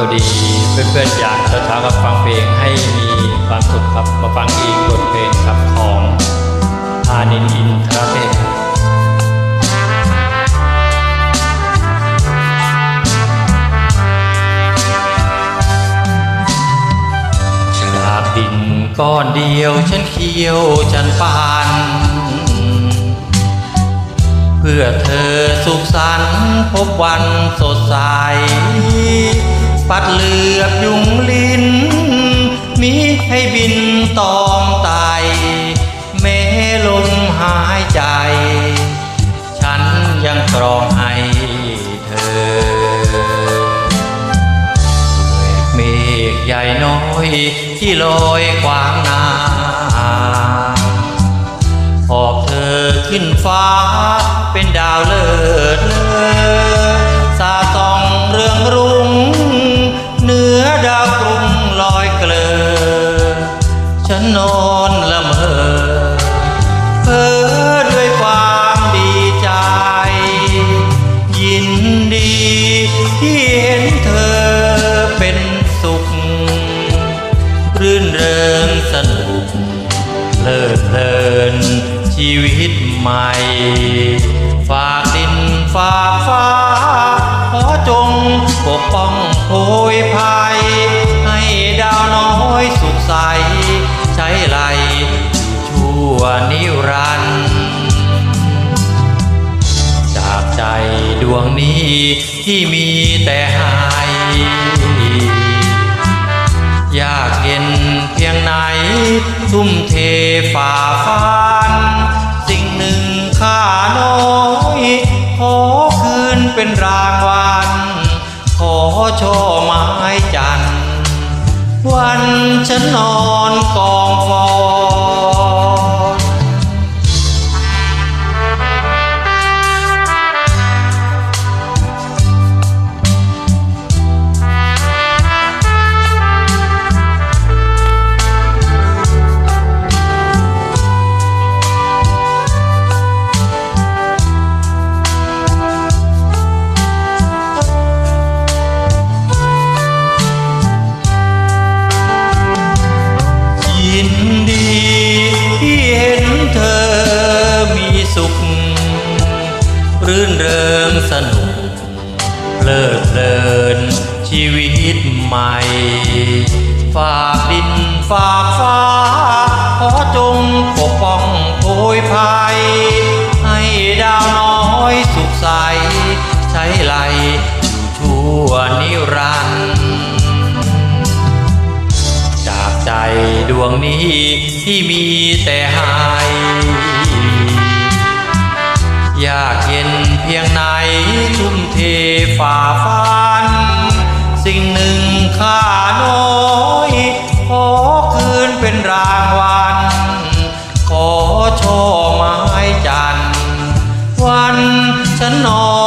สวัสดีเพื่อนๆอยากจะช้ากับฟังเพลงให้มีความสุขครับมาฟังอีกบทเพลงครับของพานินอินทรเทพครับจากดินก้อนเดียวฉันเคี้ยวฉันปาน เพื่อเธอสุขสันต์พบวันสดใส ปัดเหลือบยุงลิ้น มีให้บินตอมไตแม้ลมหายใจ ฉันยังตรองให้เธอเมฆใหญ่น้อยที่ลอยขวางนาหอบเธอขึ้นฟ้าเป็นดาวเลิศเลอ ที่เห็นเธอเป็นสุข รื่นเริงสนุกเลิดเพลินชีวิตใหม่ ฝากดินฝากฟ้า ขอจงปกป้องโพยภัย ให้ดาวน้อยสุ ดวงนี้ที่มีแต่ให้อยากเห็นเพียงไหน ทุ่มเทฝ่าฟัน สิ่งหนึ่งข้าน้อยขอคืนเป็นรางวัล ขอช่อไม้จันทร์วันฉันนอนกองฟอ รื่นเริงสนุกเพลิดเพลินชีวิตใหม่ ฝากดินฝากฟ้า ขอจงปกป้องโพยภัย ให้ดาวน้อยสุขใส ใช้ไหลอยู่ชั่วนิรันดร์จากใจดวงนี้ที่มีแต่ห้อย ยากเห็นเพียงไหนทุ่มเทฝ่าฟัน สิ่งหนึ่งข้าน้อยขอคืนเป็นรางวัล ขอช่อไม้จันทร์วันฉันนอ